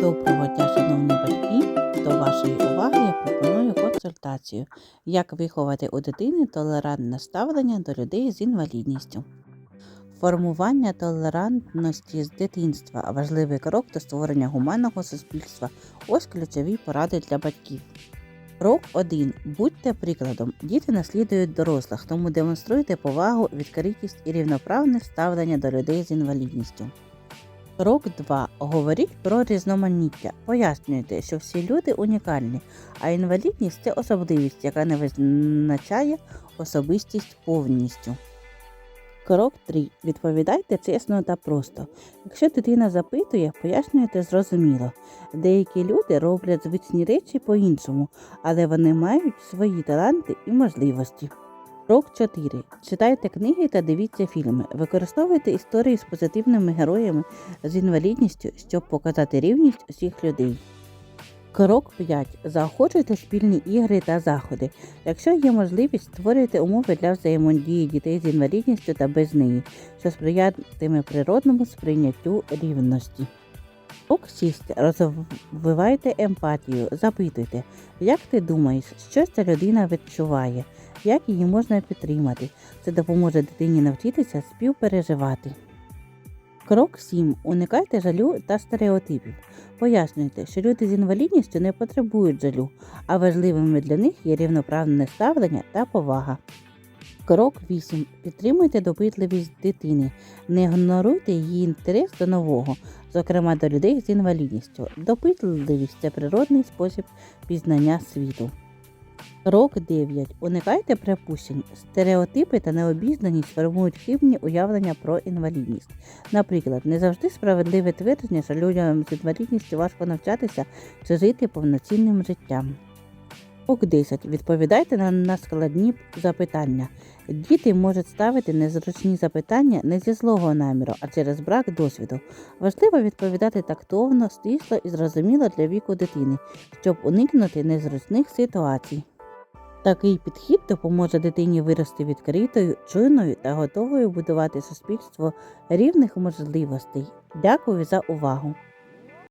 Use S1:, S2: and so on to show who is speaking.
S1: Доброго дня, шановні батьки! До вашої уваги я пропоную консультацію, як виховати у дитини толерантне ставлення до людей з інвалідністю. Формування толерантності з дитинства важливий крок до створення гуманного суспільства. Ось ключові поради для батьків. Крок 1. Будьте прикладом. Діти наслідують дорослих, тому демонструйте повагу, відкритість і рівноправне ставлення до людей з інвалідністю. Крок 2. Говоріть про різноманіття. Пояснюйте, що всі люди унікальні, а інвалідність це особливість, яка не визначає особистість повністю. Крок 3. Відповідайте чесно та просто. Якщо дитина запитує, пояснюйте зрозуміло. Деякі люди роблять звичні речі по-іншому, але вони мають свої таланти і можливості. Крок 4. Читайте книги та дивіться фільми. Використовуйте історії з позитивними героями з інвалідністю, щоб показати рівність усіх людей. Крок 5. Заохочуйте спільні ігри та заходи. Якщо є можливість, створюйте умови для взаємодії дітей з інвалідністю та без неї, що сприятиме природному сприйняттю рівності. Крок 6. Розвивайте емпатію. Запитуйте, як ти думаєш, що ця людина відчуває, як її можна підтримати. Це допоможе дитині навчитися співпереживати. Крок 7. Уникайте жалю та стереотипів. Пояснюйте, що люди з інвалідністю не потребують жалю, а важливими для них є рівноправне ставлення та повага. Крок 8. Підтримуйте допитливість дитини. Не ігноруйте її інтерес до нового, зокрема до людей з інвалідністю. Допитливість це природний спосіб пізнання світу. Крок 9. Уникайте припущень. Стереотипи та необізнаність формують хибні уявлення про інвалідність. Наприклад, не завжди справедливе твердження, що людям з інвалідністю важко навчатися чи жити повноцінним життям. Крок 10. Відповідайте на, на складні запитання. Діти можуть ставити незручні запитання не зі злого наміру, а через брак досвіду. Важливо відповідати тактовно, стисло і зрозуміло для віку дитини, щоб уникнути незручних ситуацій. Такий підхід допоможе дитині вирости відкритою, чуйною та готовою будувати суспільство рівних можливостей. Дякую за увагу!